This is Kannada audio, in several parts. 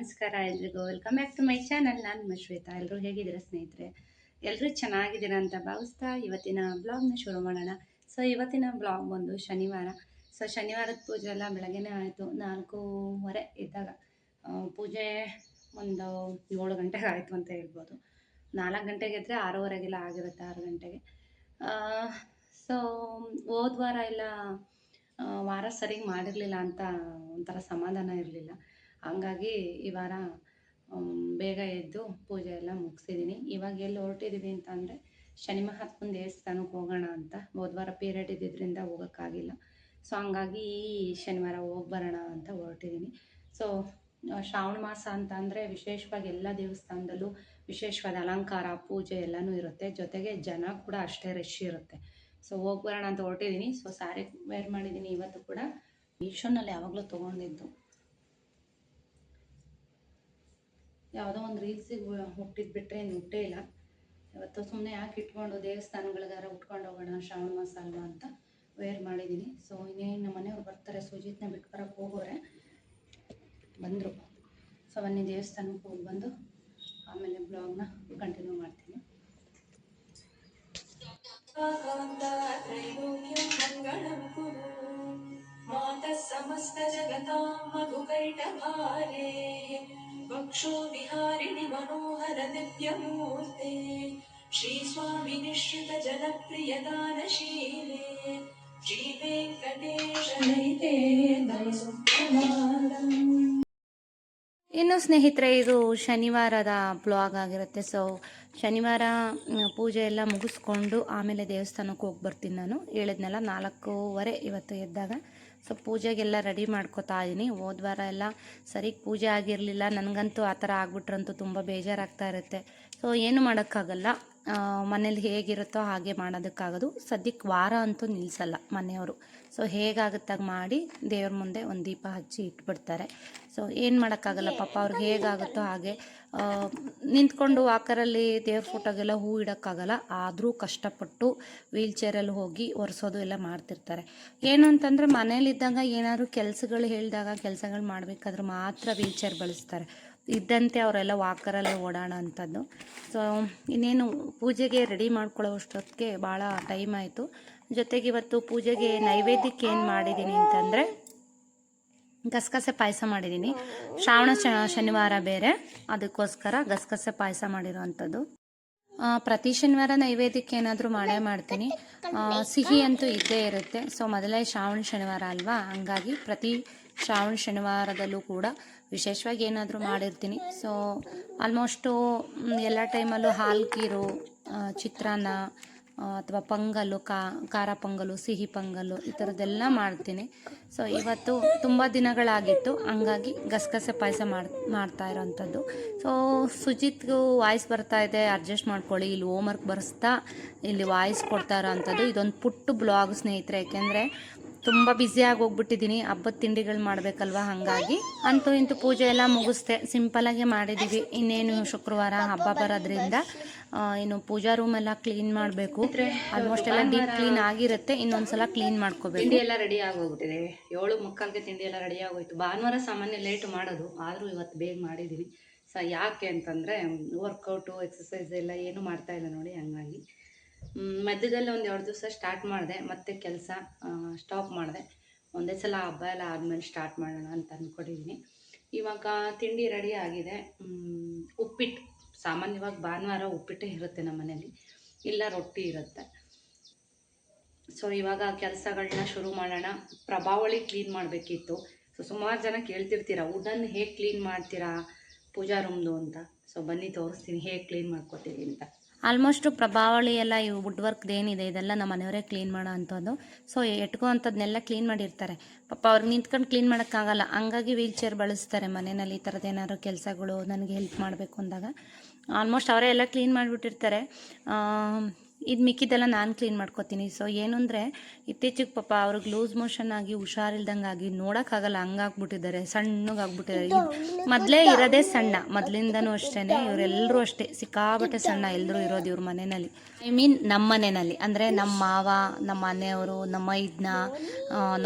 ನಮಸ್ಕಾರ ಎಲ್ರಿಗೂ. Welcome back to my channel ನಾನು ಮಶ್ವೇತಾ ಎಲ್ಲರೂ ಹೇಗಿದ್ದೀರ ಸ್ನೇಹಿತರೆ? ಎಲ್ಲರೂ ಚೆನ್ನಾಗಿದ್ದೀರಾ ಅಂತ ಭಾವಿಸ್ತಾ ಇವತ್ತಿನ ಬ್ಲಾಗ್ನ ಶುರು ಮಾಡೋಣ. ಸೊ ಇವತ್ತಿನ ಬ್ಲಾಗ್ ಬಂದು ಶನಿವಾರ. ಸೊ ಶನಿವಾರದ ಪೂಜೆ ಎಲ್ಲ ಬೆಳಗ್ಗೆನೇ ಆಯಿತು. ನಾಲ್ಕೂವರೆ ಇದ್ದಾಗ ಪೂಜೆ ಒಂದು ಏಳು ಗಂಟೆಗೆ ಆಯಿತು ಅಂತ ಹೇಳ್ಬೋದು. ನಾಲ್ಕು ಗಂಟೆಗೆ ಇದ್ದರೆ ಆರೂವರೆಗೆಲ್ಲ ಆಗಿರುತ್ತೆ, ಆರು ಗಂಟೆಗೆ. ಸೊ ಹೋದ್ವಾರ ಎಲ್ಲ ವಾರ ಸರಿಗೆ ಮಾಡಿರಲಿಲ್ಲ ಅಂತ ಒಂಥರ ಸಮಾಧಾನ ಇರಲಿಲ್ಲ. ಹಂಗಾಗಿ ಈ ವಾರ ಬೇಗ ಎದ್ದು ಪೂಜೆ ಎಲ್ಲ ಮುಗಿಸಿದ್ದೀನಿ. ಇವಾಗ ಎಲ್ಲಿ ಹೊರಟಿದ್ದೀವಿ ಅಂತ ಅಂದರೆ ಶನಿ ಮಹಾತ್ಮನ ದೇವಸ್ಥಾನಕ್ಕೆ ಹೋಗೋಣ ಅಂತ. ಬುಧವಾರ ವಾರ ಪೀರಿಯಡ್ ಇದ್ದಿದ್ದರಿಂದ ಹೋಗೋಕ್ಕಾಗಿಲ್ಲ. ಸೊ ಹಂಗಾಗಿ ಈ ಶನಿವಾರ ಹೋಗಿ ಬರೋಣ ಅಂತ ಹೊರಟಿದ್ದೀನಿ ಸೊ ಶ್ರಾವಣ ಮಾಸ ಅಂತ ಅಂದರೆ ವಿಶೇಷವಾಗಿ ಎಲ್ಲ ದೇವಸ್ಥಾನದಲ್ಲೂ ವಿಶೇಷವಾದ ಅಲಂಕಾರ, ಪೂಜೆ ಎಲ್ಲನೂ ಇರುತ್ತೆ. ಜೊತೆಗೆ ಜನ ಕೂಡ ಅಷ್ಟೇ ರಶ್ ಇರುತ್ತೆ. ಸೊ ಹೋಗಿ ಬರೋಣ ಅಂತ ಹೊರಟಿದ್ದೀನಿ ಸೊ ಸ್ಯಾರಿ ವೇರ್ ಮಾಡಿದ್ದೀನಿ ಇವತ್ತು ಕೂಡ. ಮೀಶೋನಲ್ಲಿ ಯಾವಾಗಲೂ ತೊಗೊಂಡಿದ್ದು. ಯಾವುದೋ ಒಂದು ರೀಲ್ಸಿಗೆ ಹುಟ್ಟಿದ್ ಬಿಟ್ಟರೆ ಏನು ಹುಟ್ಟೇ ಇಲ್ಲ. ಇವತ್ತು ಸುಮ್ಮನೆ ಯಾಕೆ ಇಟ್ಕೊಂಡು ದೇವಸ್ಥಾನಗಳಿಗಾರ ಉಟ್ಕೊಂಡು ಹೋಗೋಣ, ಶ್ರಾವಣ ಮಾಸ ಅಲ್ವಾ ಅಂತ ವೇರ್ ಮಾಡಿದ್ದೀನಿ ಸೊ ಇನ್ನೇನು ನಮ್ಮ ಮನೆಯವ್ರು ಬರ್ತಾರೆ, ಸುಜಿತ್ನ ಬಿಟ್ಟು ಬರೋಕ್ಕೆ ಹೋಗೋರೆ. ಬಂದರು. ಸೊ ಅವನ್ನೇ ದೇವಸ್ಥಾನಕ್ಕೆ ಹೋಗಿ ಬಂದು ಆಮೇಲೆ ಬ್ಲಾಗ್ನ ಕಂಟಿನ್ಯೂ ಮಾಡ್ತೀನಿ. ಮಾತ ಸಮಸ್ತ ಜಗತಾಮ वक्षो विहारिणि मनोहर दिव्यमूर्ते श्रीस्वामि निःश्रितजनप्रियदानशीले श्रीवेङ्कटेश ललिते नमस्कारम् ಇನ್ನು ಸ್ನೇಹಿತರೆ ಇದು ಶನಿವಾರದ ಬ್ಲಾಗ್ ಆಗಿರುತ್ತೆ ಸೊ ಶನಿವಾರ ಮ್, ಪೂಜೆ ಎಲ್ಲ ಮುಗಿಸ್ಕೊಂಡು ಆಮೇಲೆ ದೇವಸ್ಥಾನಕ್ಕೆ ಹೋಗಿ ಬರ್ತೀನಿ ನಾನು ಹೇಳಿದ್ನಲ್ಲ ನಾಲ್ಕೂವರೆ ಇವತ್ತು ಎದ್ದಾಗ ಸೊ ಪೂಜೆಗೆಲ್ಲ ರೆಡಿ ಮಾಡ್ಕೋತಾ ಇದ್ದೀನಿ ಹೋದ ವಾರ ಎಲ್ಲ ಸರಿಗೆ ಪೂಜೆ ಆಗಿರಲಿಲ್ಲ. ನನಗಂತೂ ಆ ಥರ ಆಗ್ಬಿಟ್ರಂತೂ ತುಂಬ ಬೇಜಾರಾಗ್ತಾ ಇರುತ್ತೆ. ಸೊ ಏನು ಮಾಡೋಕ್ಕಾಗಲ್ಲ. ಮನೇಲಿ ಹೇಗಿರುತ್ತೋ ಹಾಗೆ ಮಾಡೋದಕ್ಕಾಗೋದು. ಸದ್ಯಕ್ಕೆ ವಾರ ಅಂತೂ ನಿಲ್ಲಿಸಲ್ಲ ಮನೆಯವರು. ಸೊ ಹೇಗಾಗುತ್ತಾಗ ಮಾಡಿ ದೇವ್ರ ಮುಂದೆ ಒಂದು ದೀಪ ಹಚ್ಚಿ ಇಟ್ಬಿಡ್ತಾರೆ. ಸೊ ಏನು ಮಾಡೋಕ್ಕಾಗಲ್ಲ ಪಾಪ ಅವ್ರಿಗೆ ಹೇಗಾಗುತ್ತೋ ಹಾಗೆ. ನಿಂತ್ಕೊಂಡು ವಾಕರಲ್ಲಿ ದೇವ್ರ ಫೋಟೋಗೆಲ್ಲ ಹೂ ಇಡೋಕ್ಕಾಗಲ್ಲ. ಆದರೂ ಕಷ್ಟಪಟ್ಟು ವೀಲ್ಚೇರಲ್ಲಿ ಹೋಗಿ ಒರೆಸೋದು ಎಲ್ಲ ಮಾಡ್ತಿರ್ತಾರೆ. ಏನು ಅಂತಂದರೆ ಮನೇಲಿದ್ದಾಗ ಏನಾದರೂ ಕೆಲಸಗಳು ಹೇಳಿದಾಗ ಕೆಲಸಗಳು ಮಾಡಬೇಕಾದ್ರೆ ಮಾತ್ರ ವೀಲ್ಚೇರ್ ಬಳಸ್ತಾರೆ. ಇದ್ದಂತೆ ಅವರೆಲ್ಲ ವಾಕರಲ್ಲೇ ಓಡಾಡೋ ಅಂಥದ್ದು. ಸೊ ಇನ್ನೇನು ಪೂಜೆಗೆ ರೆಡಿ ಮಾಡ್ಕೊಳ್ಳೋ ಅಷ್ಟೊತ್ತಿಗೆ ಭಾಳ ಟೈಮ್ ಆಯಿತು. ಜೊತೆಗೆ ಇವತ್ತು ಪೂಜೆಗೆ ನೈವೇದ್ಯಕ್ಕೆ ಏನು ಮಾಡಿದ್ದೀನಿ ಅಂತಂದರೆ ಗಸಗಸೆ ಪಾಯಸ ಮಾಡಿದ್ದೀನಿ ಶ್ರಾವಣ ಶನಿವಾರ ಬೇರೆ. ಅದಕ್ಕೋಸ್ಕರ ಗಸಗಸೆ ಪಾಯಸ ಮಾಡಿರೋ ಅಂಥದ್ದು ಪ್ರತಿ ಶನಿವಾರ ನೈವೇದ್ಯಕ್ಕೆ ಏನಾದರೂ ಮಾಡೇ ಮಾಡ್ತೀನಿ. ಸಿಹಿ ಅಂತೂ ಇದ್ದೇ ಇರುತ್ತೆ. ಸೊ ಮೊದಲೇ ಶ್ರಾವಣ ಶನಿವಾರ ಅಲ್ವಾ? ಹಂಗಾಗಿ ಪ್ರತಿ ಶ್ರಾವಣ ಶನಿವಾರದಲ್ಲೂ ಕೂಡ ವಿಶೇಷವಾಗಿ ಏನಾದರೂ ಮಾಡಿರ್ತೀನಿ. ಸೊ ಆಲ್ಮೋಸ್ಟು ಎಲ್ಲ ಟೈಮಲ್ಲೂ ಹಾಲು ಕೀರು ಚಿತ್ರಾನ್ನ ಅಥವಾ ಪೊಂಗಲ್ಲು ಕಾ, ಖಾರ ಪೊಂಗಲು, ಸಿಹಿ ಪೊಂಗಲು ಈ ಥರದ್ದೆಲ್ಲ ಮಾಡ್ತೀನಿ. ಸೊ ಇವತ್ತು ತುಂಬ ದಿನಗಳಾಗಿತ್ತು. ಹಂಗಾಗಿ ಗಸಗಸೆ ಪಾಯಸ ಮಾಡಿ, ಮಾಡ್ತಾ ಇರೋವಂಥದ್ದು ಸೊ ಸುಜಿತ್ಗೂ ವಾಯ್ಸ್ ಬರ್ತಾ ಇದೆ. ಅಡ್ಜಸ್ಟ್ ಮಾಡ್ಕೊಳ್ಳಿ. ಇಲ್ಲಿ ಹೋಮ್ವರ್ಕ್ ಬರೆಸ್ತಾ ಇಲ್ಲಿ ವಾಯ್ಸ್ ಕೊಡ್ತಾ ಇರೋವಂಥದ್ದು ಇದೊಂದು ಪುಟ್ಟು ಬ್ಲಾಗ್ ಸ್ನೇಹಿತರೆ. ಯಾಕೆಂದರೆ ತುಂಬ ಆಗಿ ಹೋಗ್ಬಿಟ್ಟಿದ್ದೀನಿ ಹಬ್ಬದ ತಿಂಡಿಗಳು ಮಾಡಬೇಕಲ್ವ? ಹಾಗಾಗಿ ಅಂತೂ ಇಂತೂ ಪೂಜೆ ಎಲ್ಲ ಮುಗಿಸ್ದೆ. ಸಿಂಪಲಾಗೆ ಮಾಡಿದ್ದೀವಿ ಇನ್ನೇನು ಶುಕ್ರವಾರ ಹಬ್ಬ ಬರೋದ್ರಿಂದ ಏನು ಪೂಜಾ ರೂಮ್ ಎಲ್ಲ ಕ್ಲೀನ್ ಮಾಡಬೇಕು. ಆಲ್ಮೋಸ್ಟ್ ಎಲ್ಲ ಡೀಪ್ ಕ್ಲೀನ್ ಆಗಿರುತ್ತೆ. ಇನ್ನೊಂದ್ಸಲ ಕ್ಲೀನ್ ಮಾಡ್ಕೋಬೇಕು. ತಿಂಡಿ ಎಲ್ಲ ರೆಡಿ ಆಗೋಗ್ಬಿಟ್ಟಿದೆ ಏಳು ಮುಕ್ಕಾಲ್ಗೆ ತಿಂಡಿ ಎಲ್ಲ ರೆಡಿ ಆಗೋಯ್ತು ಭಾನುವಾರ ಸಾಮಾನ್ಯ ಲೇಟ್ ಮಾಡೋದು. ಆದರೂ ಇವತ್ತು ಬೇಗ ಮಾಡಿದ್ದೀನಿ ಸೊ ಯಾಕೆ ಅಂತಂದರೆ ವರ್ಕೌಟು ಎಕ್ಸಸೈಸ್ ಎಲ್ಲ ಏನು ಮಾಡ್ತಾ ಇಲ್ಲ ನೋಡಿ, ಹಂಗಾಗಿ. ಮಧ್ಯದಲ್ಲಿ ಒಂದು ಎರಡು ದಿವಸ ಸ್ಟಾರ್ಟ್ ಮಾಡಿದೆ, ಮತ್ತೆ ಕೆಲಸ ಸ್ಟಾಪ್ ಮಾಡಿದೆ. ಒಂದೇ ಸಲ ಹಬ್ಬ ಎಲ್ಲ ಆದಮೇಲೆ ಸ್ಟಾರ್ಟ್ ಮಾಡೋಣ ಅಂತ ಅಂದ್ಕೊಂಡಿದ್ದೀನಿ ಇವಾಗ ತಿಂಡಿ ರೆಡಿ ಆಗಿದೆ. ಉಪ್ಪಿಟ್ಟು ಸಾಮಾನ್ಯವಾಗಿ ಭಾನುವಾರ ಉಪ್ಪಿಟ್ಟೇ ಇರುತ್ತೆ ನಮ್ಮ ಮನೇಲಿ. ಇಲ್ಲ ರೊಟ್ಟಿ ಇರುತ್ತೆ. ಸೊ ಇವಾಗ ಕೆಲಸಗಳನ್ನ ಶುರು ಮಾಡೋಣ. ಪ್ರಭಾವಳಿ ಕ್ಲೀನ್ ಮಾಡಬೇಕಿತ್ತು. ಸೊ ಸುಮಾರು ಜನ ಕೇಳ್ತಿರ್ತೀರ ವುಡನ್ ಹೇಗೆ ಕ್ಲೀನ್ ಮಾಡ್ತೀರಾ ಪೂಜಾ ರೂಮ್ದು ಅಂತ? ಸೊ ಬನ್ನಿ ತೋರಿಸ್ತೀನಿ ಹೇಗೆ ಕ್ಲೀನ್ ಮಾಡ್ಕೋತೀವಿ ಅಂತ. ಆಲ್ಮೋಸ್ಟ್ ಪ್ರಭಾವಳಿ ಎಲ್ಲ ಈ ವುಡ್ ವರ್ಕ್ದು ಏನಿದೆ, ಇದೆಲ್ಲ ನಮ್ಮ ಮನೆಯವರೇ ಕ್ಲೀನ್ ಮಾಡೋ ಅಂಥದ್ದು. ಸೊ ಎಟ್ಕೋ ಕ್ಲೀನ್ ಮಾಡಿರ್ತಾರೆ. ಪಾಪ ಅವ್ರಿಗೆ ನಿಂತ್ಕೊಂಡು ಕ್ಲೀನ್ ಮಾಡೋಕ್ಕಾಗಲ್ಲ. ಹಂಗಾಗಿ ವೀಲ್ ಚೇರ್ ಬಳಸ್ತಾರೆ ಮನೆಯಲ್ಲಿ ಈ ಥರದ್ದು ಏನಾದ್ರು ಕೆಲಸಗಳು, ನನಗೆ ಹೆಲ್ಪ್ ಮಾಡಬೇಕು ಅಂದಾಗ. ಆಲ್ಮೋಸ್ಟ್ ಅವರೇ ಎಲ್ಲ ಕ್ಲೀನ್ ಮಾಡಿಬಿಟ್ಟಿರ್ತಾರೆ. ಇದು ಮಿಕ್ಕಿದ್ದೆಲ್ಲ ನಾನು ಕ್ಲೀನ್ ಮಾಡ್ಕೊತೀನಿ. ಸೊ ಏನು ಅಂದರೆ ಇತ್ತೀಚೆಗೆ ಪಾಪ ಅವ್ರಿಗೆ ಲೂಸ್ ಮೋಷನ್ ಆಗಿ ಹುಷಾರಿಲ್ದಂಗೆ ಆಗಿ ನೋಡೋಕ್ಕಾಗಲ್ಲ ಹಂಗಾಗ್ಬಿಟ್ಟಿದ್ದಾರೆ ಸಣ್ಣಗಾಗ್ಬಿಟ್ಟಿದ್ದಾರೆ. ಮೊದಲೇ ಇರೋದೇ ಸಣ್ಣ ಮೊದಲಿಂದನೂ ಅಷ್ಟೇ ಇವರೆಲ್ಲರೂ ಅಷ್ಟೇ ಸಿಕ್ಕಾಬಟ್ಟೆ ಸಣ್ಣ ಎಲ್ಲರೂ ಇರೋದು ಇವ್ರ ಮನೆಯಲ್ಲಿ. ಐ ಮೀನ್ ನಮ್ಮ ಮನೆಯಲ್ಲಿ. ಅಂದರೆ ನಮ್ಮ ಮಾವ, ನಮ್ಮ ಮನೆಯವರು, ನಮ್ಮ ಇದ್ನ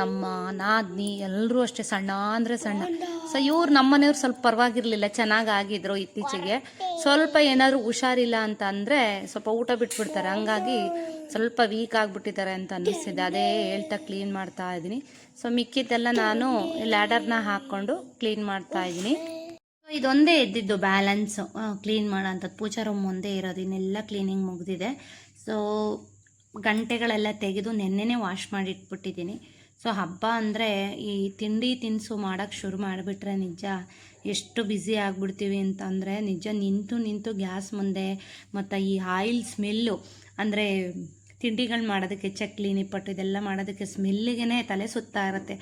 ನಮ್ಮ ನಾದ್ನಿ ಎಲ್ಲರೂ ಅಷ್ಟೇ ಸಣ್ಣ ಅಂದರೆ ಸಣ್ಣ. ಸೊ ಇವ್ರು ನಮ್ಮ ಮನೆಯವ್ರು ಸ್ವಲ್ಪ ಪರವಾಗಿರಲಿಲ್ಲ, ಚೆನ್ನಾಗಿ ಆಗಿದ್ರು ಇತ್ತೀಚೆಗೆ. ಸ್ವಲ್ಪ ಏನಾದರೂ ಹುಷಾರಿಲ್ಲ ಅಂತ ಅಂದರೆ ಸ್ವಲ್ಪ ಊಟ ಬಿಟ್ಬಿಡ್ತಾರೆ. ಹಂಗಾಗಿ ಸ್ವಲ್ಪ ವೀಕ್ ಆಗಿಬಿಟ್ಟಿದ್ದಾರೆ ಅಂತ ಅನ್ನಿಸ್ತಿದೆ. ಅದೇ ಹೇಳ್ತಾ ಕ್ಲೀನ್ ಮಾಡ್ತಾ ಇದ್ದೀನಿ. ಸೊ ಮಿಕ್ಕಿದ್ದೆಲ್ಲ ನಾನು ಲ್ಯಾಡರ್ನ ಹಾಕ್ಕೊಂಡು ಕ್ಲೀನ್ ಮಾಡ್ತಾ ಇದ್ದೀನಿ. ಇದೊಂದೇ ಇದ್ದಿದ್ದು ಬ್ಯಾಲೆನ್ಸು ಕ್ಲೀನ್ ಮಾಡೋಂಥದ್ದು ಪೂಜಾ ರೂಮ್ ಒಂದೇ ಇರೋದು, ಇನ್ನೆಲ್ಲ ಕ್ಲೀನಿಂಗ್ ಮುಗಿದಿದೆ. ಸೊ ಗಂಟೆಗಳೆಲ್ಲ ತೆಗೆದು ನೆನ್ನೆನೇ ವಾಶ್ ಮಾಡಿಟ್ಬಿಟ್ಟಿದ್ದೀನಿ. ಸೊ ಹಬ್ಬ ಅಂದರೆ ಈ ತಿಂಡಿ ತಿನಿಸು ಮಾಡೋಕ್ಕೆ ಶುರು ಮಾಡಿಬಿಟ್ರೆ ನಿಜ ಎಷ್ಟು ಬ್ಯುಸಿ ಆಗಿಬಿಡ್ತೀವಿ ಅಂತಂದರೆ, ನಿಜ ನಿಂತು ನಿಂತು ಗ್ಯಾಸ್ ಮುಂದೆ, ಮತ್ತು ಈ ಆಯಿಲ್ ಸ್ಮೆಲ್ಲು ಅಂದರೆ ತಿಂಡಿಗಳು ಮಾಡೋದಕ್ಕೆ, ಚಕ್ಲಿ, ನಿಪ್ಪಟ್ಟು ಇದೆಲ್ಲ ಮಾಡೋದಕ್ಕೆ ಸ್ಮೆಲ್ಲಿಗೆ ತಲೆ ಸುತ್ತಾ ಇರುತ್ತೆ.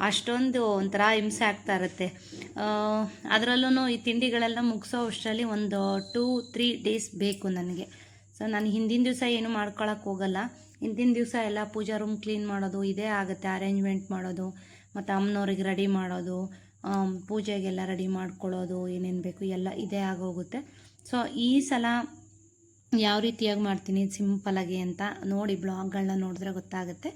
ಅಷ್ಟೊಂದು ಒಂಥರ ಹಿಂಸೆ ಆಗ್ತಾ ಇರುತ್ತೆ. ಅದರಲ್ಲೂ ಈ ತಿಂಡಿಗಳೆಲ್ಲ ಮುಗಿಸೋ ಅಷ್ಟರಲ್ಲಿ ಒಂದು ಟೂ, ತ್ರೀ ಡೇಸ್ ಬೇಕು ನನಗೆ. ಸೊ, ನಾನು ಹಿಂದಿನ ದಿವಸ ಏನು ಮಾಡ್ಕೊಳಕ್ಕೆ ಹೋಗಲ್ಲ. ಹಿಂದಿನ ದಿವಸ ಎಲ್ಲ ಪೂಜಾ ರೂಮ್ ಕ್ಲೀನ್ ಮಾಡೋದು, ಇದೇ ಆಗುತ್ತೆ ಅರೇಂಜ್ಮೆಂಟ್ ಮಾಡೋದು, ಮತ್ತು ಅಮ್ಮನವ್ರಿಗೆ ರೆಡಿ ಮಾಡೋದು ಪೂಜೆಗೆಲ್ಲ ರೆಡಿ ಮಾಡ್ಕೊಳ್ಳೋದು, ಏನೇನು ಬೇಕು ಎಲ್ಲ ಇದೇ ಆಗೋಗುತ್ತೆ. ಸೊ, ಈ ಸಲ ಯಾವ ರೀತಿಯಾಗಿ ಮಾಡ್ತೀನಿ ಸಿಂಪಲಾಗಿ ಅಂತ ನೋಡಿ ಬ್ಲಾಗ್ಗಳನ್ನ ನೋಡಿದ್ರೆ ಗೊತ್ತಾಗುತ್ತೆ.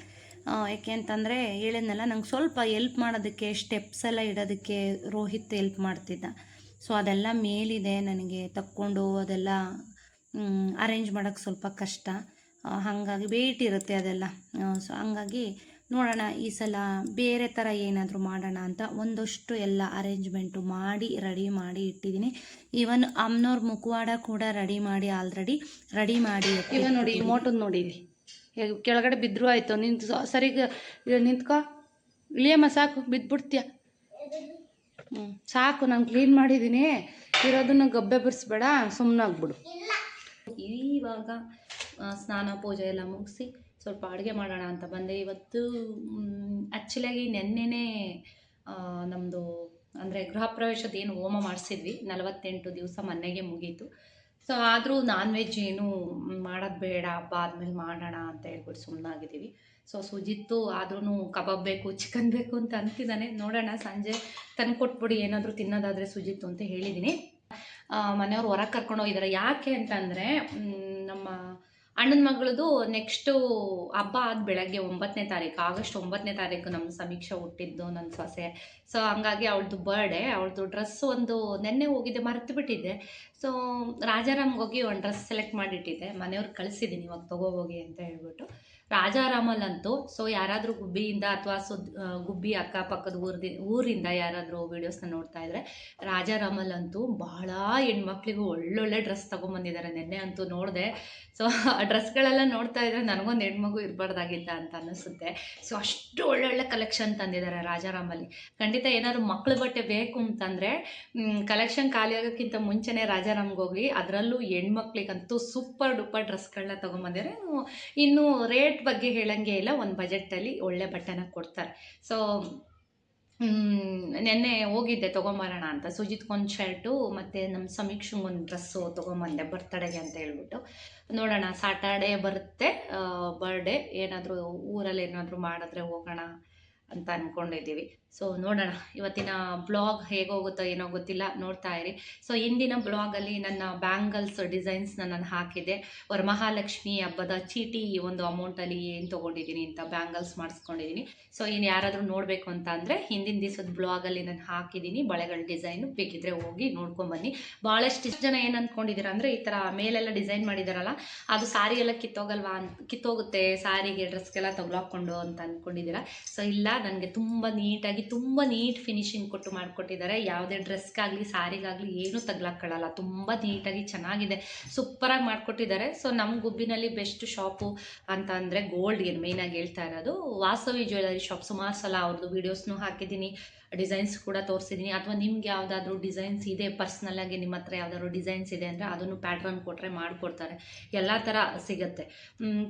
ಯಾಕೆ ಅಂತಂದರೆ ಹೇಳಿದ್ನಲ್ಲ, ನಂಗೆ ಸ್ವಲ್ಪ ಎಲ್ಪ್ ಮಾಡೋದಕ್ಕೆ ಸ್ಟೆಪ್ಸ್ ಎಲ್ಲ ಇಡೋದಕ್ಕೆ ರೋಹಿತ್ ಎಲ್ಪ್ ಮಾಡ್ತಿದ್ದ. ಸೊ ಅದೆಲ್ಲ ಮೇಲಿದೆ ನನಗೆ, ತಕ್ಕೊಂಡು ಅದೆಲ್ಲ ಅರೇಂಜ್ ಮಾಡೋಕ್ಕೆ ಸ್ವಲ್ಪ ಕಷ್ಟ. ಹಾಗಾಗಿ ವೇಟ್ ಇರುತ್ತೆ ಅದೆಲ್ಲ. ಸೊ ಹಂಗಾಗಿ ನೋಡೋಣ ಈ ಸಲ ಬೇರೆ ಥರ ಏನಾದರೂ ಮಾಡೋಣ ಅಂತ ಒಂದಷ್ಟು ಎಲ್ಲ ಅರೇಂಜ್ಮೆಂಟು ಮಾಡಿ ರೆಡಿ ಮಾಡಿ ಇಟ್ಟಿದ್ದೀನಿ. ಈವನ್ ಅಮ್ಮನವ್ರ ಮುಖವಾಡ ಕೂಡ ರೆಡಿ ಮಾಡಿ ಆಲ್ರೆಡಿ ರೆಡಿ ಮಾಡಿ ಇವ ನೋಡಿ ಮೋಟದ್ ನೋಡಿ ಇಲ್ಲಿ. ಹೇಗೆ ಕೆಳಗಡೆ ಬಿದ್ದರೂ ಆಯಿತು. ನಿಂತು ಸರಿಗೆ ನಿಂತ್ಕೋ. ಇಳಿಯಮ್ಮ ಸಾಕು. ಬಿದ್ದುಬಿಡ್ತೀಯ ಹ್ಞೂ ಸಾಕು ನಾನು ಕ್ಲೀನ್ ಮಾಡಿದ್ದೀನಿ ಇರೋದನ್ನು ಗಬ್ಬೆ ಬಿಡಿಸ್ಬೇಡ ಸುಮ್ಮನಾಗ್ಬಿಡು ಇವಾಗ ಸ್ನಾನ ಪೂಜೆ ಎಲ್ಲ ಮುಗಿಸಿ ಸ್ವಲ್ಪ ಅಡುಗೆ ಮಾಡೋಣ ಅಂತ ಬಂದೆ. ಇವತ್ತು ಆ್ಯಕ್ಚುಲಾಗಿ ನೆನ್ನೆನೇ ನಮ್ಮದು ಅಂದರೆ ಗೃಹ ಪ್ರವೇಶದ ಏನು ಹೋಮ ಮಾಡಿಸಿದ್ವಿ. ನಲವತ್ತೆಂಟು ದಿವಸ ಮೊನ್ನೆಗೆ ಮುಗೀತು. ಸೊ ಆದರೂ ನಾನ್ ವೆಜ್ ಏನು ಮಾಡೋದು ಬೇಡ, ಹಬ್ಬ ಆದಮೇಲೆ ಮಾಡೋಣ ಅಂತ ಹೇಳ್ಬಿಟ್ಟು ಸುಮ್ಮನಾಗಿದ್ದೀವಿ ಸೊ ಸುಜಿತ್ತು ಆದ್ರೂ ಕಬಾಬ್ ಬೇಕು ಚಿಕನ್ ಬೇಕು ಅಂತ ಅಂತಿದ್ದಾನೆ ನೋಡೋಣ, ಸಂಜೆ ತಂದು ಕೊಟ್ಬಿಡಿ, ಏನಾದರೂ ತಿನ್ನೋದಾದರೆ ಸುಜಿತ್ತು ಅಂತ ಹೇಳಿದ್ದೀನಿ. ಮನೆಯವ್ರು ಹೊರಗೆ ಕರ್ಕೊಂಡು ಹೋಗಿದ್ದಾರೆ ಯಾಕೆ ಅಂತಂದರೆ ನಮ್ಮ ಅಣ್ಣನ ಮಗಳದು ನೆಕ್ಸ್ಟು ಹಬ್ಬ ಆದ ಬೆಳಗ್ಗೆ ಒಂಬತ್ತನೇ ತಾರೀಕು, ಆಗಸ್ಟ್ ಒಂಬತ್ತನೇ ತಾರೀಕು ನಮ್ಮ ಸಮೀಕ್ಷೆ ಹುಟ್ಟಿದ್ದು ನನ್ನ ಸೊಸೆ. ಸೊ ಹಂಗಾಗಿ ಅವಳದು ಬರ್ಡೇ ಅವಳದು ಡ್ರೆಸ್ ಒಂದು ನೆನ್ನೆ ಹೋಗಿದ್ದೆ ಮರೆತು ಬಿಟ್ಟಿದ್ದೆ ಸೊ ರಾಜಾರಾಮ್ಗೆ ಹೋಗಿ ಒಂದು ಡ್ರೆಸ್ ಸೆಲೆಕ್ಟ್ ಮಾಡಿಟ್ಟಿದ್ದೆ. ಮನೆಯವ್ರಿಗೆ ಕಳಿಸಿದ್ದೀನಿ ಇವಾಗ ತೊಗೋಬೋಗಿ ಅಂತ ಹೇಳ್ಬಿಟ್ಟು. ರಾಜಾರಾಮಲ್ಲಂತೂ. ಸೊ ಯಾರಾದರೂ ಗುಬ್ಬಿಯಿಂದ ಅಥವಾ ಸುದ್ ಗುಬ್ಬಿ ಅಕ್ಕಪಕ್ಕದ ಊರ್ದಿ, ಊರಿಂದ ಯಾರಾದರೂ ವೀಡಿಯೋಸ್ನ ನೋಡ್ತಾ ಇದ್ರೆ, ರಾಜಾರಾಮಲ್ಲಂತೂ ಬಹಳ ಹೆಣ್ಮಕ್ಳಿಗೂ ಒಳ್ಳೊಳ್ಳೆ ಡ್ರೆಸ್ ತೊಗೊಂಬಂದಿದ್ದಾರೆ. ನಿನ್ನೆ ಅಂತೂ ನೋಡಿದೆ. ಸೊ ಆ ಡ್ರೆಸ್ಗಳೆಲ್ಲ ನೋಡ್ತಾ ಇದ್ರೆ ನನಗೊಂದು ಹೆಣ್ಮಗು ಇರಬಾರ್ದಾಗಿಲ್ಲ ಅಂತ ಅನಿಸುತ್ತೆ ಸೊ ಅಷ್ಟು ಒಳ್ಳೊಳ್ಳೆ ಕಲೆಕ್ಷನ್ ತಂದಿದ್ದಾರೆ ರಾಜಾರಾಮಲ್ಲಿ. ಖಂಡಿತ ಏನಾದ್ರು ಮಕ್ಳ ಬಟ್ಟೆ ಬೇಕು ಅಂತಂದರೆ ಕಲೆಕ್ಷನ್ ಖಾಲಿ ಆಗೋಕ್ಕಿಂತ ಮುಂಚೆನೇ ರಾಜಾರಾಮ್ಗೆ ಹೋಗಿ ಅದರಲ್ಲೂ ಹೆಣ್ಮಕ್ಳಿಗಂತೂ ಸೂಪರ್ ಡೂಪರ್ ಡ್ರೆಸ್ಗಳನ್ನ ತೊಗೊಂಬಂದಿದ್ದಾರೆ. ಇನ್ನು ರೇಟ್ ಬಗ್ಗೆ ಹೇಳಂಗೆ ಇಲ್ಲ, ಒಂದು ಬಜೆಟಲ್ಲಿ ಒಳ್ಳೆ ಬಟ್ಟೆನ ಕೊಡ್ತಾರೆ. ಸೊ ನೆನ್ನೆ ಹೋಗಿದ್ದೆ ತೊಗೊಂಬರೋಣ ಅಂತ. ಸುಜಿತ್ಗೊಂದು ಶರ್ಟು ಮತ್ತು ನಮ್ಮ ಸಮೀಕ್ಷೆಗೊಂದು ಡ್ರೆಸ್ಸು ತೊಗೊಂಬಂದೆ ಬರ್ತಡೆಗೆ ಅಂತ ಹೇಳ್ಬಿಟ್ಟು. ನೋಡೋಣ ಸಾಟರ್ಡೇ ಬರುತ್ತೆ ಬರ್ಡೇ ಏನಾದರೂ ಊರಲ್ಲಿ ಏನಾದರೂ ಮಾಡಿದ್ರೆ ಹೋಗೋಣ. ಅಂತ ಅಂದ್ಕೊಂಡಿದ್ದೀವಿ ಸೊ ನೋಡೋಣ. ಇವತ್ತಿನ ಬ್ಲಾಗ್ ಹೇಗೋಗುತ್ತೋ ಏನೋ ಗೊತ್ತಿಲ್ಲ, ನೋಡ್ತಾ ಇರಿ. ಸೊ ಇಂದಿನ ಬ್ಲಾಗಲ್ಲಿ ನನ್ನ ಬ್ಯಾಂಗಲ್ಸ್ ಡಿಸೈನ್ಸ್ನ ನಾನು ಹಾಕಿದ್ದೆ. ವರಮಹಾಲಕ್ಷ್ಮಿ ಹಬ್ಬದ ಚೀಟಿ ಒಂದು ಅಮೌಂಟಲ್ಲಿ ಏನು ತೊಗೊಂಡಿದ್ದೀನಿ ಅಂತ ಬ್ಯಾಂಗಲ್ಸ್ ಮಾಡಿಸ್ಕೊಂಡಿದ್ದೀನಿ. ಸೊ ಇನ್ನು ಯಾರಾದರೂ ನೋಡಬೇಕು ಅಂತ ಅಂದರೆ ಹಿಂದಿನ ದಿವಸದ ಬ್ಲಾಗಲ್ಲಿ ನಾನು ಹಾಕಿದ್ದೀನಿ. ಬಳೆಗಳ ಡಿಸೈನು ಬೇಕಿದ್ರೆ ಹೋಗಿ ನೋಡ್ಕೊಂಬನ್ನಿ ಭಾಳಷ್ಟು ಜನ ಏನು ಅಂದ್ಕೊಂಡಿದ್ದೀರಾ ಅಂದರೆ ಈ ಥರ ಮೇಲೆಲ್ಲ ಡಿಸೈನ್ ಮಾಡಿದಾರಲ್ಲ, ಅದು ಸಾರಿ ಎಲ್ಲ ಕಿತ್ತೋಗಲ್ವಾ ಅಂತ ಕಿತ್ತೋಗುತ್ತೆ, ಸಾರಿಗೆ ಡ್ರೆಸ್ಗೆಲ್ಲ ತಗೊಳಾಕೊಂಡು ಅಂತ ಅಂದ್ಕೊಂಡಿದ್ದೀರಾ ಸೊ ಇಲ್ಲ ನನಗೆ ತುಂಬ ನೀಟಾಗಿ, ತುಂಬ ನೀಟ್ ಫಿನಿಶಿಂಗ್ ಕೊಟ್ಟು ಮಾಡಿಕೊಟ್ಟಿದ್ದಾರೆ. ಯಾವುದೇ ಡ್ರೆಸ್ಗಾಗಲಿ, ಸಾರಿಗಾಗಲಿ ಏನೂ ತಗ್ಲಾಕ್ಕಳಲ್ಲ. ತುಂಬ ನೀಟಾಗಿ ಚೆನ್ನಾಗಿದೆ. ಸೂಪರಾಗಿ ಮಾಡಿಕೊಟ್ಟಿದ್ದಾರೆ. ಸೊ ನಮ್ಮ ಗುಬ್ಬಿನಲ್ಲಿ ಬೆಸ್ಟ್ ಶಾಪು ಅಂತ ಅಂದರೆ ಗೋಲ್ಡ್ ಏನು ಮೇಯ್ನಾಗಿ ಹೇಳ್ತಾ ಇರೋದು ವಾಸವಿ ಜ್ಯುವೆಲರಿ ಶಾಪ್ ಸುಮಾರು ಸಲ ಅವ್ರದ್ದು ವೀಡಿಯೋಸ್ನೂ ಹಾಕಿದ್ದೀನಿ. ಡಿಸೈನ್ಸ್ ಕೂಡ ತೋರಿಸಿದ್ದೀನಿ. ಅಥವಾ ನಿಮ್ಗೆ ಯಾವುದಾದ್ರೂ ಡಿಸೈನ್ಸ್ ಇದೆ ಪರ್ಸ್ನಲ್ಲಾಗಿ ನಿಮ್ಮ ಹತ್ರ ಯಾವುದಾದ್ರು ಡಿಸೈನ್ಸ್ ಇದೆ ಅಂದರೆ ಅದನ್ನು ಪ್ಯಾಟ್ರನ್ ಕೊಟ್ಟರೆ ಮಾಡಿಕೊಡ್ತಾರೆ. ಎಲ್ಲ ಥರ ಸಿಗುತ್ತೆ.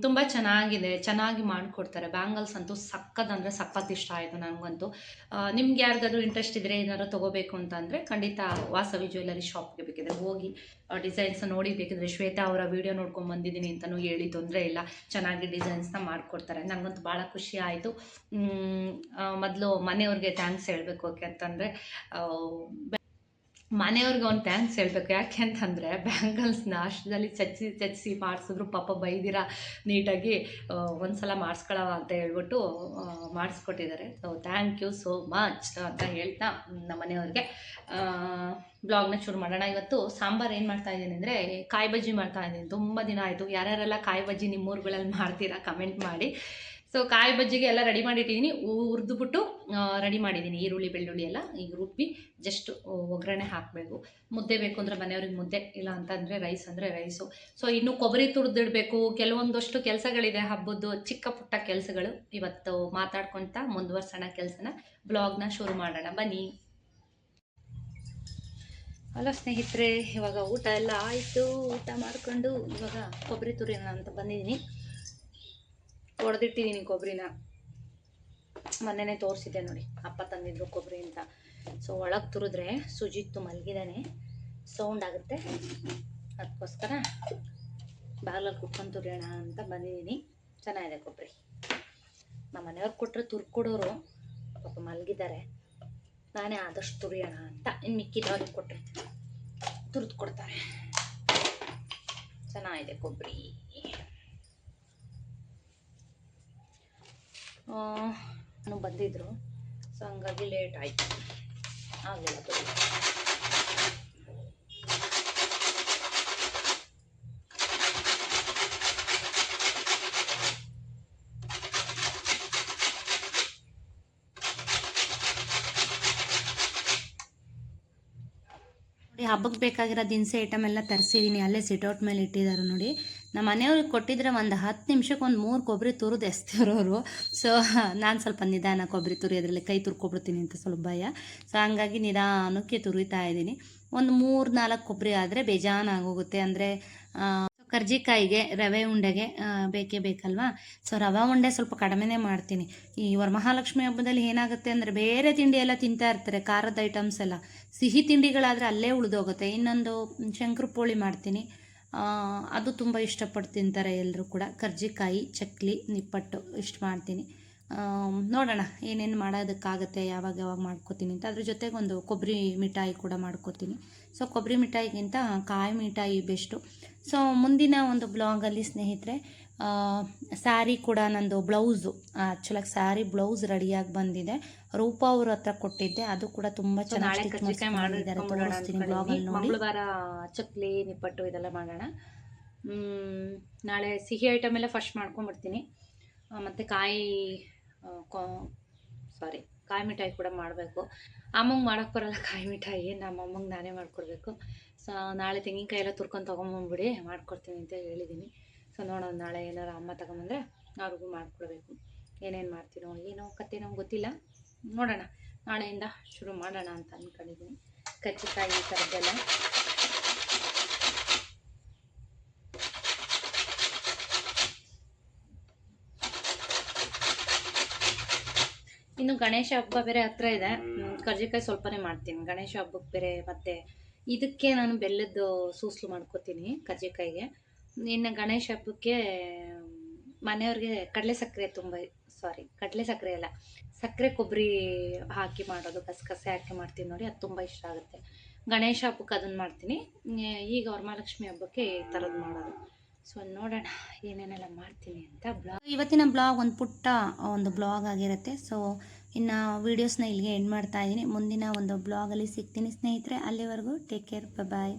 ತುಂಬ ಚೆನ್ನಾಗಿದೆ, ಚೆನ್ನಾಗಿ ಮಾಡಿಕೊಡ್ತಾರೆ. ಬ್ಯಾಂಗಲ್ಸ್ ಅಂತೂ ಸಕ್ಕತ್ ಅಂದರೆ ಸಖತ್ ಇಷ್ಟ ಆಯಿತು ನನಗಂತೂ ನಿಮ್ಗೆ ಯಾರಿಗಾದ್ರೂ ಇಂಟ್ರೆಸ್ಟ್ ಇದ್ದರೆ ಏನಾದ್ರು ತೊಗೋಬೇಕು ಅಂತ ಅಂದರೆ ಖಂಡಿತ ವಾಸವಿ ಜ್ಯುವೆಲ್ಲರಿ ಶಾಪ್ಗೆ ಬೇಕಿದ್ರೆ ಹೋಗಿ ಡಿಸೈನ್ಸ್ ನೋಡಿ ಬೇಕಿದ್ರೆ ಶ್ವೇತಾ ಅವರ ವಿಡಿಯೋ ನೋಡ್ಕೊಂಡು ಬಂದಿದ್ದೀನಿ ಅಂತಲೂ ಹೇಳಿ ತೊಂದರೆ ಇಲ್ಲ. ಚೆನ್ನಾಗಿ ಡಿಸೈನ್ಸ್ನ ಮಾಡಿಕೊಡ್ತಾರೆ. ನನಗಂತೂ ಭಾಳ ಖುಷಿ ಆಯಿತು. ಮೊದಲು ಮನೆಯವ್ರಿಗೆ ಥ್ಯಾಂಕ್ಸ್ ಹೇಳಬೇಕು. ಯಾಕೆ ಅಂತಂದರೆ ಮನೆಯವ್ರಿಗೆ ಒಂದು ಥ್ಯಾಂಕ್ಸ್ ಹೇಳಬೇಕು. ಯಾಕೆ ಅಂತಂದರೆ ಬ್ಯಾಂಗಲ್ಸ್ನ ಅಷ್ಟದಲ್ಲಿ ಚಚ್ಚಿ ಚಚ್ಚಿಸಿ ಮಾಡಿಸಿದ್ರು. ಪಾಪ ಬೈದಿರ ನೀಟಾಗಿ ಒಂದ್ಸಲ ಮಾಡಿಸ್ಕೊಳ್ಳವ ಅಂತ ಹೇಳ್ಬಿಟ್ಟು ಮಾಡಿಸ್ಕೊಟ್ಟಿದ್ದಾರೆ. So thank you so much ಅಂತ ಹೇಳ್ತಾ ನಮ್ಮ ಮನೆಯವ್ರಿಗೆ. ಬ್ಲಾಗ್ನ ಶುರು ಮಾಡೋಣ. ಇವತ್ತು ಸಾಂಬಾರು ಏನು ಮಾಡ್ತಾ ಇದ್ದೀನಿ ಅಂದರೆ, ಕಾಯಿ ಬಜ್ಜಿ ಮಾಡ್ತಾ ಇದ್ದೀನಿ. ತುಂಬ ದಿನ ಆಯಿತು. ಯಾರ್ಯಾರೆಲ್ಲ ಕಾಯಿ ಬಜ್ಜಿ ನಿಮ್ಮೂರುಗಳಲ್ಲಿ ಮಾಡ್ತೀರಾ ಕಮೆಂಟ್ ಮಾಡಿ. ಸೊ ಕಾಯಿ ಬಜ್ಜಿಗೆ ಎಲ್ಲ ರೆಡಿ ಮಾಡಿಟ್ಟಿದ್ದೀನಿ ಹುರಿದ್ಬಿಟ್ಟು ರೆಡಿ ಮಾಡಿದ್ದೀನಿ ಈರುಳ್ಳಿ, ಬೆಳ್ಳುಳ್ಳಿ ಎಲ್ಲ ಈಗ ರುಬ್ಬಿ ಜಸ್ಟ್ ಒಗ್ಗರಣೆ ಹಾಕಬೇಕು. ಮುದ್ದೆ ಬೇಕು ಅಂದರೆ ಮನೆಯವ್ರಿಗೆ ಮುದ್ದೆ ಇಲ್ಲ ಅಂತಂದರೆ ರೈಸ್ ಅಂದರೆ ರೈಸು ಸೊ ಇನ್ನು ಕೊಬ್ಬರಿ ತುರಿದಿಡಬೇಕು. ಕೆಲವೊಂದಷ್ಟು ಕೆಲಸಗಳಿದೆ ಹಬ್ಬದ್ದು. ಚಿಕ್ಕ ಪುಟ್ಟ ಕೆಲಸಗಳು. ಇವತ್ತು ಮಾತಾಡ್ಕೊತ ಮುಂದುವರ್ಸೋಣ ಕೆಲಸನ. ಬ್ಲಾಗ್ನ ಶುರು ಮಾಡೋಣ. ಬನ್ನಿ. ಹಲೋ ಸ್ನೇಹಿತರೆ, ಇವಾಗ ಊಟ ಎಲ್ಲ ಆಯಿತು. ಊಟ ಮಾಡಿಕೊಂಡು ಇವಾಗ ಕೊಬ್ಬರಿ ತುರಿಯೋಣ ಅಂತ ಬಂದಿದ್ದೀನಿ. ಹೊಡೆದಿಟ್ಟಿದ್ದೀನಿ ಕೊಬ್ಬರಿನ ಮೊನ್ನೆನೇ ತೋರಿಸಿದ್ದೆ ನೋಡಿ, ಅಪ್ಪ ತಂದಿದ್ರು ಕೊಬ್ಬರಿ ಅಂತ. ಸೊ ಒಳಗೆ ತುರಿದ್ರೆ ಸುಜಿತ್ತು ಮಲಗಿದಾನೆ. ಸೌಂಡ್ ಆಗುತ್ತೆ. ಅದಕ್ಕೋಸ್ಕರ ಬಾಗಿಲಲ್ಲಿ ಕುಟ್ಕೊಂಡು ತುರಿಯೋಣ ಅಂತ ಬಂದಿದ್ದೀನಿ. ಚೆನ್ನಾಗಿದೆ ಕೊಬ್ಬರಿ ನಮ್ಮ ಮನೆಯವ್ರು ಕೊಟ್ಟರೆ ತುರ್ಕೊಡೋರು ಪಾಪ ಮಲಗಿದ್ದಾರೆ. ನಾನೇ ಆದಷ್ಟು ತುರಿಯೋಣ ಅಂತ. ಇನ್ನು ಮಿಕ್ಕಿದವ್ರಿಗೆ ಕೊಟ್ಟರೆ ತುರಿದು ಕೊಡ್ತಾರೆ. ಚೆನ್ನಾಗಿದೆ ಕೊಬ್ಬರಿ ನಾನು ಬಂದಿದ್ರು. ಸೊ ಹಂಗಾಗಿ ಲೇಟ್ ಆಯಿತು. ಆಗಲಿಲ್ಲ ಹಬ್ಬಕ್ಕೆ ಬೇಕಾಗಿರೋ ದಿನಸಿ ಐಟಮ್ ಎಲ್ಲ ತರಿಸಿದ್ದೀನಿ ಅಲ್ಲೇ ಸಿಟೌಟ್ ಮೇಲೆ ಇಟ್ಟಿದ್ದಾರೆ ನೋಡಿ. ನಮ್ಮ ಮನೆಯವ್ರಿಗೆ ಕೊಟ್ಟಿದ್ರೆ ಒಂದು ಹತ್ತು ನಿಮಿಷಕ್ಕೆ ಒಂದು ಮೂರು ಕೊಬ್ಬರಿ ತುರಿದು ಎಸ್ತಿರೋರು ಸೊ ನಾನು ಸ್ವಲ್ಪ ನಿಧಾನ ಕೊಬ್ಬರಿ ತುರಿಯೋದ್ರಲ್ಲಿ ಕೈ ತುರ್ಕೊಬಿಡ್ತೀನಿ ಅಂತ ಸ್ವಲ್ಪ ಭಯ. ಸೊ ಹಂಗಾಗಿ ನಿಧಾನಕ್ಕೆ ತುರಿತಾ ಇದ್ದೀನಿ. ಒಂದು ಮೂರು ನಾಲ್ಕು ಕೊಬ್ಬರಿ ಆದರೆ ಬೇಜಾನಾಗೋಗುತ್ತೆ. ಅಂದರೆ ಕರ್ಜಿಕಾಯಿಗೆ, ರವೆ ಉಂಡೆಗೆ ಬೇಕೇ ಬೇಕಲ್ವಾ? ಸೊ ರವೆ ಉಂಡೆ ಸ್ವಲ್ಪ ಕಡಿಮೆನೇ ಮಾಡ್ತೀನಿ. ಈ ವರಮಹಾಲಕ್ಷ್ಮಿ ಹಬ್ಬದಲ್ಲಿ ಏನಾಗುತ್ತೆ ಅಂದರೆ ಬೇರೆ ತಿಂಡಿ ಎಲ್ಲ ತಿಂತಾ ಇರ್ತಾರೆ, ಖಾರದ ಐಟಮ್ಸ್ ಎಲ್ಲ. ಸಿಹಿ ತಿಂಡಿಗಳಾದರೆ ಅಲ್ಲೇ ಉಳಿದೋಗುತ್ತೆ. ಇನ್ನೊಂದು ಶಂಕರ ಪೋಳಿ ಮಾಡ್ತೀನಿ. ಅದು ತುಂಬ ಇಷ್ಟಪಟ್ಟು ತಿಂತಾರೆ ಎಲ್ಲರೂ ಕೂಡ. ಕರ್ಜಿಕಾಯಿ, ಚಕ್ಲಿ, ನಿಪ್ಪಟ್ಟು ಇಷ್ಟು ಮಾಡ್ತೀನಿ. ನೋಡೋಣ ಏನೇನು ಮಾಡೋದಕ್ಕಾಗತ್ತೆ, ಯಾವಾಗ ಯಾವಾಗ ಮಾಡ್ಕೋತೀನಿ ಅಂತ. ಅದ್ರ ಜೊತೆಗೆ ಒಂದು ಕೊಬ್ಬರಿ ಮಿಠಾಯಿ ಕೂಡ ಮಾಡ್ಕೋತೀನಿ. ಸೊ ಕೊಬ್ಬರಿ ಮಿಠಾಯಿಗಿಂತ ಕಾಯಿ ಮಿಠಾಯಿ ಬೆಸ್ಟು. ಸೊ ಮುಂದಿನ ಒಂದು ಬ್ಲಾಗಲ್ಲಿ ಸ್ನೇಹಿತರೆ ಸ್ಯಾರಿ ಕೂಡ ನಂದು ಬ್ಲೌಸು ಆ್ಯಕ್ಚುಲಾಗಿ ಸ್ಯಾರಿ ಬ್ಲೌಸ್ ರೆಡಿಯಾಗಿ ಬಂದಿದೆ. ರೂಪ ಅವ್ರ ಹತ್ರ ಕೊಟ್ಟಿದ್ದೆ ಅದು ಕೂಡ ತುಂಬ ಚೆನ್ನಾಗಿ ಮಾಡಿದ್ದಾರೆ ತೋರಿಸ್ತೀನಿ ಬ್ಲಾಗಲ್ಲಿ ನೋಡಿ. ಚಕ್ಲಿ ನಿಪ್ಪಟ್ಟು ಇದೆಲ್ಲ ಮಾಡೋಣ. ನಾಳೆ ಸಿಹಿ ಐಟಮ್ ಎಲ್ಲ ಫಸ್ಟ್ ಮಾಡ್ಕೊಂಡ್ಬಿಡ್ತೀನಿ ಮತ್ತು ಮತ್ತೆ ಕಾಯಿ ಸಾರಿ ಕಾಯಿ ಮಿಠಾಯಿ ಕೂಡ ಮಾಡಬೇಕು. ಅಮ್ಮಂಗೆ ಮಾಡೋಕ್ಕೆ ಬರಲ್ಲ ಕಾಯಿ ಮಿಠಾಯಿ ನಮ್ಮ ಅಮ್ಮಂಗೆ ನಾನೇ ಮಾಡ್ಕೊಡ್ಬೇಕು. ಸೊ ನಾಳೆ ತೆಂಗಿನಕಾಯಿ ಎಲ್ಲ ತುರ್ಕೊಂಡು ತೊಗೊಂಬಂದ್ಬಿಡಿ ಮಾಡ್ಕೊಡ್ತೀನಿ ಅಂತ ಹೇಳಿದ್ದೀನಿ ಸೊ ನೋಡೋಣ, ನಾಳೆ ಏನಾರು ಅಮ್ಮ ತಗೊಂಬಂದ್ರೆ ಅವ್ರಿಗೂ ಮಾಡ್ಕೊಡ್ಬೇಕು. ಏನೇನು ಮಾಡ್ತೀನೋ, ಏನೋ ಕತೆ ಗೊತ್ತಿಲ್ಲ. ನೋಡೋಣ, ನಾಳೆಯಿಂದ ಶುರು ಮಾಡೋಣ ಅಂತ ಅಂದ್ಕೊಂಡಿದ್ದೀನಿ ಕಜ್ಜಿಕಾಯಿ ಈ ಥರದ್ದೆಲ್ಲ. ಇನ್ನು ಗಣೇಶ ಹಬ್ಬ ಬೇರೆ ಹತ್ರ ಇದೆ. ಕರ್ಜಿಕಾಯಿ ಸ್ವಲ್ಪನೇ ಮಾಡ್ತೀನಿ. ಗಣೇಶ ಹಬ್ಬಕ್ಕೆ ಬೇರೆ ಮತ್ತೆ ಇದಕ್ಕೆ ನಾನು ಬೆಲ್ಲದ್ದು ಸೂಸ್ಲು ಮಾಡ್ಕೋತೀನಿ ಕರ್ಜಿಕಾಯಿಗೆ. ಇನ್ನು ಗಣೇಶ ಹಬ್ಬಕ್ಕೆ, ಮನೆಯವ್ರಿಗೆ ಕಡಲೆ ಸಕ್ಕರೆ ತುಂಬ ಸಾರಿ ಕಡಲೆ ಸಕ್ಕರೆ ಅಲ್ಲ, ಸಕ್ಕರೆ ಕೊಬ್ಬರಿ ಹಾಕಿ ಮಾಡೋದು, ಗಸಗಸೆ ಹಾಕಿ ಮಾಡ್ತೀನಿ ನೋಡಿ, ಅದು ತುಂಬ ಇಷ್ಟ ಆಗುತ್ತೆ. ಗಣೇಶ ಹಬ್ಬಕ್ಕೆ ಅದನ್ನು ಮಾಡ್ತೀನಿ. ಈಗ ವರಮಹಾಲಕ್ಷ್ಮಿ ಹಬ್ಬಕ್ಕೆ ಈ ಥರದ್ದು ಮಾಡೋದು. ಸೊ ನೋಡೋಣ, ಏನೇನೆಲ್ಲ ಮಾಡ್ತೀನಿ ಅಂತ ಬ್ಲಾಗ್ ಇವತ್ತಿನ ಬ್ಲಾಗ್ ಒಂದು ಪುಟ್ಟ, ಒಂದು ಬ್ಲಾಗ್ ಆಗಿರುತ್ತೆ. ಸೊ ಇನ್ನು ವೀಡಿಯೋಸ್ನ ಇಲ್ಲಿಗೆ ಎಂಡ್ ಮಾಡ್ತಾ ಇದ್ದೀನಿ. ಮುಂದಿನ ಒಂದು ಬ್ಲಾಗಲ್ಲಿ ಸಿಗ್ತೀನಿ ಸ್ನೇಹಿತರೆ. ಅಲ್ಲಿವರೆಗೂ ಟೇಕ್ ಕೇರ್ ಬಾಯ್